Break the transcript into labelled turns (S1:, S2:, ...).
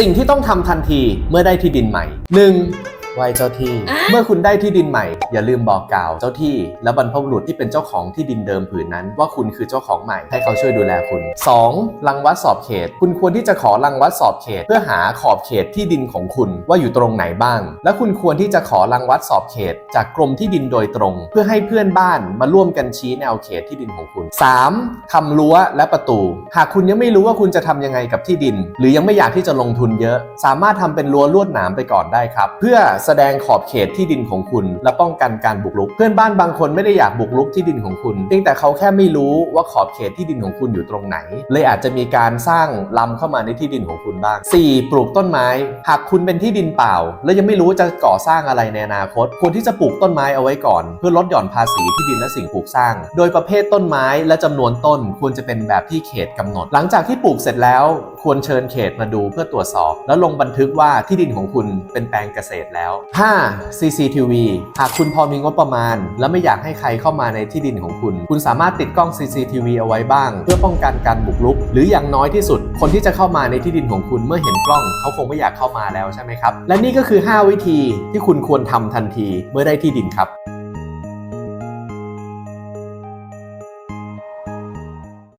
S1: สิ่งที่ต้องทำทันทีเมื่อได้ที่ดินใหม่ 1. ไหว้เจ้าที่ เมื่อคุณได้ที่ดินใหม่ อย่าลืมบอกกล่าวเจ้าที่ และบรรพบุรุษที่เป็นเจ้าของที่ดินเดิมผืนนั้น ว่าคุณคือเจ้าของใหม่ให้เขาช่วยดูแลคุณ 2. รังวัดสอบเขต คุณควรที่จะขอรังวัดสอบเขต เพื่อหาขอบเขตที่ดินของคุณว่าอยู่ตรงไหนบ้าง และคุณควรที่จะขอรังวัดสอบเขต จากกรมที่ดินโดยตรง เพื่อให้เพื่อนบ้านมาร่วมกันชี้แนวเขตที่ดินของคุณ 3. ทำรั้วและประตู หากคุณยังไม่รู้ว่าคุณจะทำยังไงกับที่ดิน หรือยังไม่อยากที่จะลงทุนเยอะ สามารถทำเป็นรั้วลวดหนามไปก่อนได้ครับ เพื่อแสดงขอบเขตที่ดินของคุณ และป้องกันการบุกรุก เพื่อนบ้านบางคนไม่ได้อยากบุกรุกที่ดินของคุณเพียงแต่เขาแค่ไม่รู้ว่าขอบเขตที่ดินของคุณอยู่ตรงไหน เลยอาจจะมีการสร้างล้ำเข้ามาในที่ดินของคุณบ้าง 4. ปลูกต้นไม้ หากคุณเป็นที่ดินเปล่า และยังไม่รู้ว่าจะก่อสร้างอะไรในอนาคตควรที่จะปลูกต้นไม้เอาไว้ก่อน เพื่อลดหย่อนภาษีที่ดินและสิ่งปลูกสร้าง โดยประเภทต้นไม้และจำนวนต้นควรจะเป็นแบบที่เขตกำหนด หลังจากที่ปลูกเสร็จแล้วควรเชิญเขตมาดูเพื่อตรวจสอบ แล้วลงบันทึกว่าที่ดินของคุณเป็นแปลงเกษตรแล้ว 5. CCTV หากคุณพอมีงบประมาณ และไม่อยากให้ใครเข้ามาในที่ดินของคุณ คุณสามารถติดกล้อง CCTV เอาไว้บ้าง เพื่อป้องกันการบุกรุก หรืออย่างน้อยที่สุด คนที่จะเข้ามาในที่ดินของคุณเมื่อเห็นกล้อง เขาคงไม่อยากเข้ามาแล้วใช่ไหมครับ และนี่ก็คือ 5 วิธีที่คุณควรทำทันทีเมื่อได้ที่ดินครับ